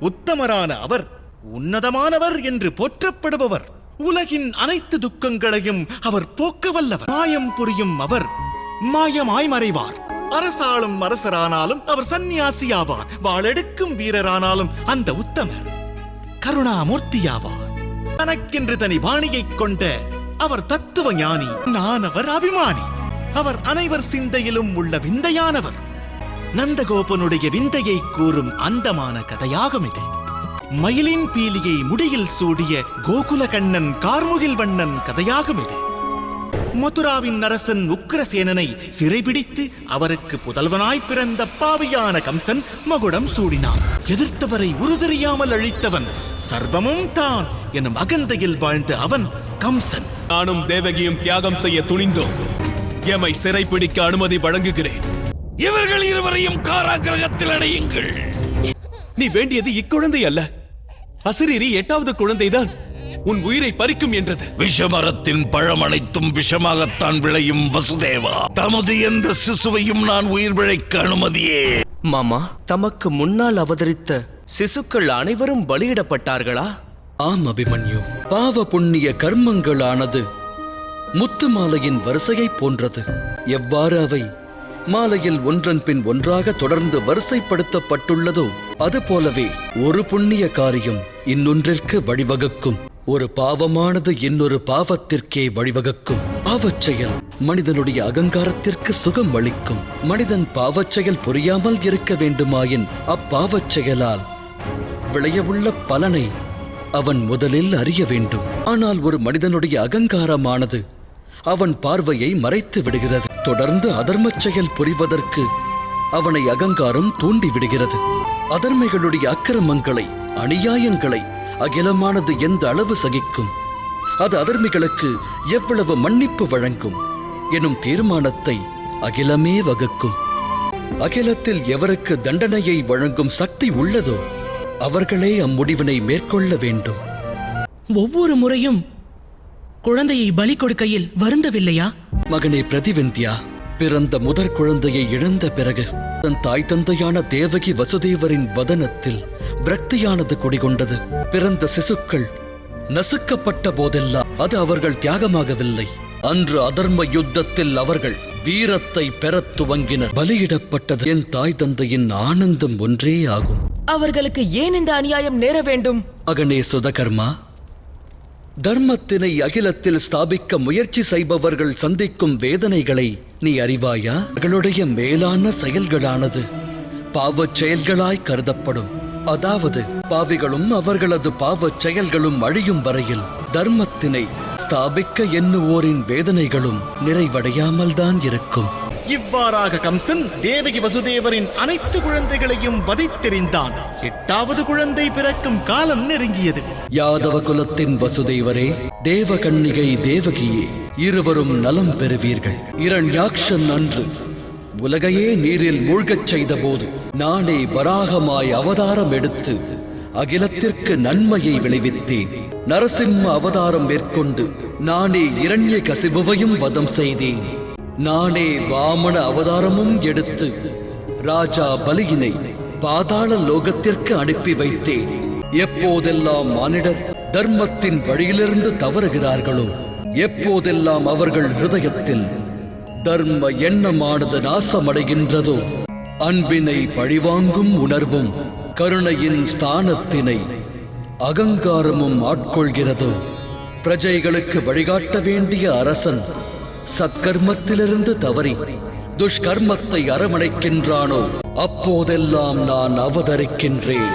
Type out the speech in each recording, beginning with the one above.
உத்தமரான அவர் உன்னதமானவர் என்று போற்றப்படுபவர். உலகின் அனைத்து துக்கங்களையும் அவர் போக்க வல்லவர் மாயம் புரியும் அவர் மாயமாய் மறைவார். அரசாளும் அரசரானாலும் அவர் சந்நியாசியாவார். வாளெடுக்கும் வீரரானாலும் அந்த உத்தமர் கருணாமூர்த்தியாவார். தனக்கென்று தனி பாணியைக் கொண்ட அவர் தத்துவ ஞானி நான் அவர் அபிமானி. அவர் அனைவர் சிந்தையிலும் உள்ள விந்தையானவர். நந்தகோபனுடைய விந்தையை கூறும் அந்தமான கதையாகும் இது மயிலின் பீலியை முடியில் சூடிய கோகுல கண்ணன் கார்முகில் வண்ணன் கதையாகும் இது மதுராவின் அரசன் உக்கிரசேனனை சிறைபிடித்து அவருக்கு புதல்வனாய் பிறந்த பாவியான கம்சன் மகுடம் சூடினான். எதிர்த்தவரை உருதெரியாமல் அழித்தவன் சர்வமும் தான் எனும் அகந்தையில் வாழ்ந்த அவன் கம்சன். நானும் தேவகியும் தியாகம் செய்ய துணிந்தோம். எமை சிறைப்பிடிக்க அனுமதி வழங்குகிறேன். இவர்கள் இருவரையும் காராகிரகத்தில் அடையுங்கள். நீ வேண்டியது இக்குழந்தை அல்ல. அசிரீரி எட்டாவது குழந்தைதான் உன் உயிரை பறிக்கும் என்றது. விஷமரத்தின் பழம் அனைத்தும் விஷமாகத்தான் விளையும் வசுதேவா. தமது எந்த சிசுவையும் நான் உயிர் பிழைக்க அனுமதியே. மாமா தமக்கு முன்னால் அவதரித்த சிசுக்கள் அனைவரும் பலியிடப்பட்டார்களா? ஆம் அபிமன்யு. பாவ புண்ணிய கர்மங்களானது முத்து மாலையின் வரிசையைப் போன்றது. எவ்வாறு அவை மாலையில் ஒன்றன் பின் ஒன்றாக தொடர்ந்து வரிசைப்படுத்தப்பட்டுள்ளதோ அதுபோலவே ஒரு புண்ணிய காரியம் இன்னொன்றிற்கு வழிவகுக்கும். ஒரு பாவமானது இன்னொரு பாவத்திற்கே வழிவகுக்கும். பாவச்செயல் மனிதனுடைய அகங்காரத்திற்கு சுகம் அளிக்கும். மனிதன் பாவச் செயல் புரியாமல் இருக்க வேண்டுமாயின் அப்பாவச் செயலால் விளையவுள்ள பலனை அவன் முதலில் அறிய வேண்டும். ஆனால் ஒரு மனிதனுடைய அகங்காரமானது அவன் பார்வையை மறைத்து விடுகிறது. தொடர்ந்து அதர்மச் செயல் புரிவதற்கு அவனை அகங்காரம் தூண்டி விடுகிறது. அதர்மைகளுடைய அக்கிரமங்களை அநியாயங்களை அகிலமானது எந்த அளவு சகிக்கும்? அது அதர்மிகளுக்கு எவ்வளவு மன்னிப்பு வழங்கும்? எனும் தீர்மானத்தை அகிலமே வகுக்கும். அகிலத்தில் எவருக்கு தண்டனையை வழங்கும் சக்தி உள்ளதோ அவர்களே அம்முடிவினை மேற்கொள்ள வேண்டும். ஒவ்வொரு முறையும் குழந்தையை பலி கொடுக்கையில் வருந்தவில்லையா? மகனே பிரதிவந்தியா பிறந்த முதற் குழந்தையை இழந்த பிறகு தன் தாய் தந்தையான தேவகி வசுதேவரின் வதனத்தில் விரக்தியானது குடிகொண்டது. பிறந்த சிசுக்கள் நசுக்கப்பட்ட போதெல்லாம் அது அவர்கள் தியாகமாகவில்லை. அன்று அதர்ம யுத்தத்தில் அவர்கள் வீரத்தை பெறத் துவங்கினர். பலியிடப்பட்டது என் தாய் தந்தையின் ஆனந்தம் ஒன்றே ஆகும் அவர்களுக்கு ஏன் இந்த அநியாயம் நேர வேண்டும்? மகனே சுதகர்மா தர்மத்தினை அகிலத்தில் ஸ்தாபிக்க முயற்சி செய்பவர்கள் சந்திக்கும் வேதனைகளை நீ அறிவாயா? அவர்களுடைய மேலான செயல்களானது பாவச் செயல்களாய் கருதப்படும். அதாவது பாவிகளும் அவர்களது பாவச் செயல்களும் அழியும் வரையில் தர்மத்தினை ஸ்தாபிக்க எண்ணுவோரின் வேதனைகளும் நிறைவடையாமல் தான் இருக்கும். இவ்வாறாக கம்சன் தேவகி வசுதேவரின் அனைத்து குழந்தைகளையும் வதைத்தெறிந்தான். எட்டாவது குழந்தை பிறக்கும் காலம் நெருங்கியது. யாதவ குலத்தின் வசுதேவரே தேவகன்னிகை தேவகியே இருவரும் நலம் பெறுவீர்கள். இரண்யாக்ஷன் அன்று உலகையே நீரில் மூழ்கச் செய்தபோது நானே வராகமாய் அவதாரம் எடுத்து அகிலத்திற்கு நன்மையை விளைவித்தேன். நரசிம்ம அவதாரம் மேற்கொண்டு நானே இரண்ய கசிபுவையும் வதம் செய்தேன். நானே வாமன அவதாரமும் எடுத்து ராஜா பலியினை பாதாள லோகத்திற்கு அனுப்பி வைத்தேன். எப்போதெல்லாம் மானிடர் தர்மத்தின் வழியிலிருந்து தவறுகிறார்களோ எப்போதெல்லாம் அவர்கள் ஹிருதயத்தில் தர்ம எண்ணமானது நாசமடைகின்றதோ அன்பினை பழிவாங்கும் உணர்வும் கருணையின் ஸ்தானத்தினை அகங்காரமும் ஆட்கொள்கிறதோ பிரஜைகளுக்கு வழிகாட்ட வேண்டிய அரசன் சத்கர்மத்திலிருந்து தவறி துஷ்கர்மத்தை அரவணைக்கின்றானோ அப்போதெல்லாம் நான் அவதரிக்கின்றேன்.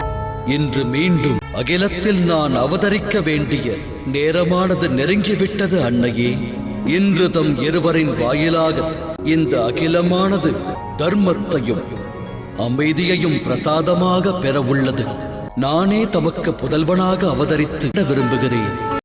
இன்று மீண்டும் அகிலத்தில் நான் அவதரிக்க வேண்டிய நேரமானது நெருங்கிவிட்டது அன்னையே. இன்று தம் இருவரின் வாயிலாக இந்த அகிலமானது தர்மத்தையும் அமைதியையும் பிரசாதமாக பெற உள்ளது நானே தமக்கு புதல்வனாக அவதரித்து விரும்புகிறேன்.